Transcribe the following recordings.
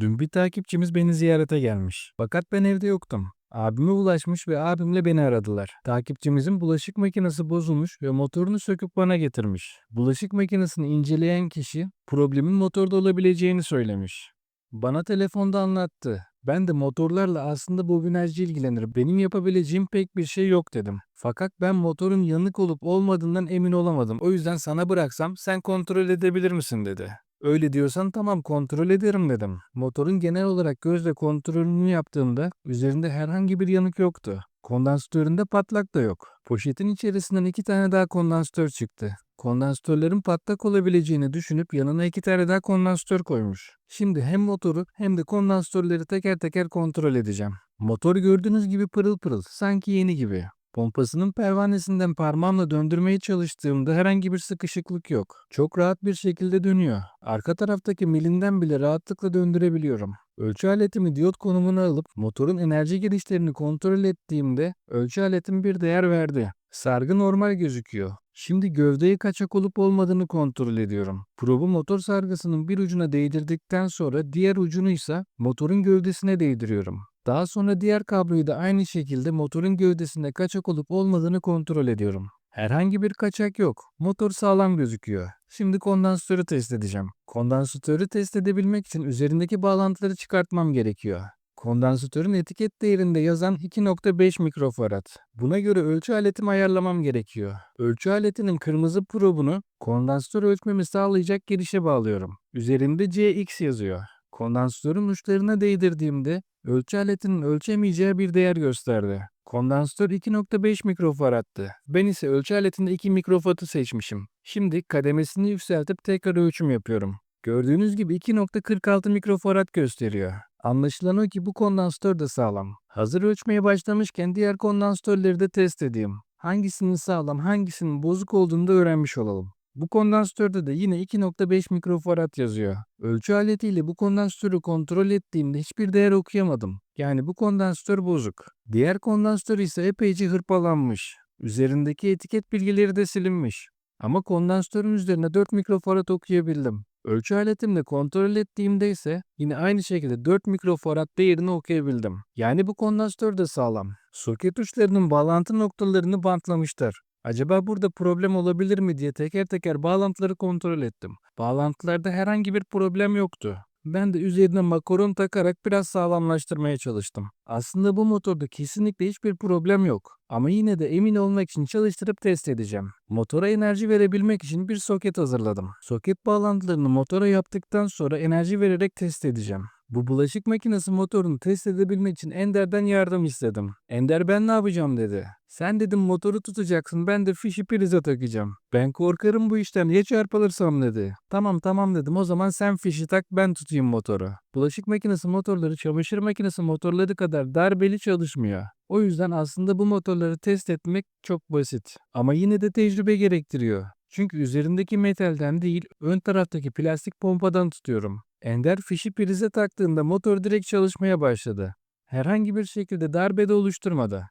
Dün bir takipçimiz beni ziyarete gelmiş. Fakat ben evde yoktum. Abime ulaşmış ve abimle beni aradılar. Takipçimizin bulaşık makinesi bozulmuş ve motorunu söküp bana getirmiş. Bulaşık makinesini inceleyen kişi problemin motorda olabileceğini söylemiş. Bana telefonda anlattı. Ben de motorlarla aslında bobinajcı ilgilenir. Benim yapabileceğim pek bir şey yok dedim. Fakat ben motorun yanık olup olmadığından emin olamadım. O yüzden sana bıraksam sen kontrol edebilir misin dedi. Öyle diyorsan tamam kontrol ederim dedim. Motorun genel olarak gözle kontrolünü yaptığımda üzerinde herhangi bir yanık yoktu. Kondansatöründe patlak da yok. Poşetin içerisinden iki tane daha kondansatör çıktı. Kondansatörlerin patlak olabileceğini düşünüp yanına iki tane daha kondansatör koymuş. Şimdi hem motoru hem de kondansatörleri teker teker kontrol edeceğim. Motor gördüğünüz gibi pırıl pırıl, sanki yeni gibi. Pompasının pervanesinden parmağımla döndürmeye çalıştığımda herhangi bir sıkışıklık yok. Çok rahat bir şekilde dönüyor. Arka taraftaki milinden bile rahatlıkla döndürebiliyorum. Ölçü aletimi diyot konumuna alıp motorun enerji girişlerini kontrol ettiğimde ölçü aletim bir değer verdi. Sargı normal gözüküyor. Şimdi gövdeye kaçak olup olmadığını kontrol ediyorum. Probu motor sargısının bir ucuna değdirdikten sonra diğer ucunu ise motorun gövdesine değdiriyorum. Daha sonra diğer kabloyu da aynı şekilde motorun gövdesinde kaçak olup olmadığını kontrol ediyorum. Herhangi bir kaçak yok. Motor sağlam gözüküyor. Şimdi kondansatörü test edeceğim. Kondansatörü test edebilmek için üzerindeki bağlantıları çıkartmam gerekiyor. Kondansatörün etiket değerinde yazan 2.5 mikrofarad. Buna göre ölçü aletimi ayarlamam gerekiyor. Ölçü aletinin kırmızı probunu kondansatör ölçmemi sağlayacak girişe bağlıyorum. Üzerinde CX yazıyor. Kondansatörün uçlarına değdirdiğimde ölçü aletinin ölçemeyeceği bir değer gösterdi. Kondansatör 2.5 mikrofaradtı. Ben ise ölçü aletinde 2 mikrofatı seçmişim. Şimdi kademesini yükseltip tekrar ölçüm yapıyorum. Gördüğünüz gibi 2.46 mikrofarad gösteriyor. Anlaşılan o ki bu kondansatör de sağlam. Hazır ölçmeye başlamışken diğer kondansatörleri de test edeyim. Hangisinin sağlam, hangisinin bozuk olduğunu da öğrenmiş olalım. Bu kondansatörde de yine 2.5 mikrofarad yazıyor. Ölçü aletiyle bu kondansatörü kontrol ettiğimde hiçbir değer okuyamadım. Yani bu kondansatör bozuk. Diğer kondansatör ise epeyce hırpalanmış. Üzerindeki etiket bilgileri de silinmiş. Ama kondansatörün üzerine 4 mikrofarad okuyabildim. Ölçü aletimle kontrol ettiğimde ise yine aynı şekilde 4 mikrofarad değerini okuyabildim. Yani bu kondansatör de sağlam. Soket uçlarının bağlantı noktalarını bantlamışlar. Acaba burada problem olabilir mi diye teker teker bağlantıları kontrol ettim. Bağlantılarda herhangi bir problem yoktu. Ben de üzerine makaron takarak biraz sağlamlaştırmaya çalıştım. Aslında bu motorda kesinlikle hiçbir problem yok. Ama yine de emin olmak için çalıştırıp test edeceğim. Motora enerji verebilmek için bir soket hazırladım. Soket bağlantılarını motora yaptıktan sonra enerji vererek test edeceğim. Bu bulaşık makinesi motorunu test edebilmek için Ender'den yardım istedim. Ender ben ne yapacağım dedi. Sen dedim motoru tutacaksın ben de fişi prize takacağım. Ben korkarım bu işten ya çarpılırsam dedi. Tamam tamam dedim o zaman sen fişi tak ben tutayım motoru. Bulaşık makinesi motorları çamaşır makinesi motorları kadar darbeli çalışmıyor. O yüzden aslında bu motorları test etmek çok basit. Ama yine de tecrübe gerektiriyor. Çünkü üzerindeki metalden değil ön taraftaki plastik pompadan tutuyorum. Ender fişi prize taktığında motor direkt çalışmaya başladı. Herhangi bir şekilde darbe de oluşturmadı.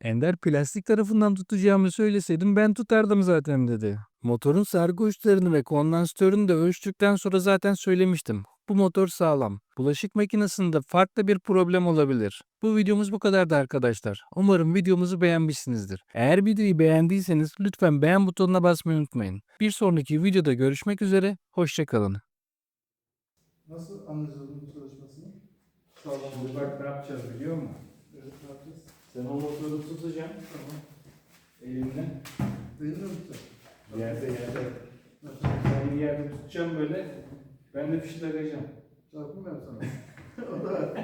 Ender plastik tarafından tutacağımı söyleseydim ben tutardım zaten dedi. Motorun sargı uçlarını ve kondansatörünü de ölçtükten sonra zaten söylemiştim. Bu motor sağlam. Bulaşık makinesinde farklı bir problem olabilir. Bu videomuz bu kadardı arkadaşlar. Umarım videomuzu beğenmişsinizdir. Eğer videoyu beğendiyseniz lütfen beğen butonuna basmayı unutmayın. Bir sonraki videoda görüşmek üzere. Hoşçakalın. Nasıl anlayacağız çalışmasını? Sağlam bak ne yapacağız biliyor musun? Evet, ne yapacağız? Sen o motoru tutacaksın Tamam. elinle. Benim mi tutacağım? Yerde yerde. Nasıl? Sen bir yerde tutacağım böyle. Ben de fişi takacağım. Çarpılmıyor mu sana? o da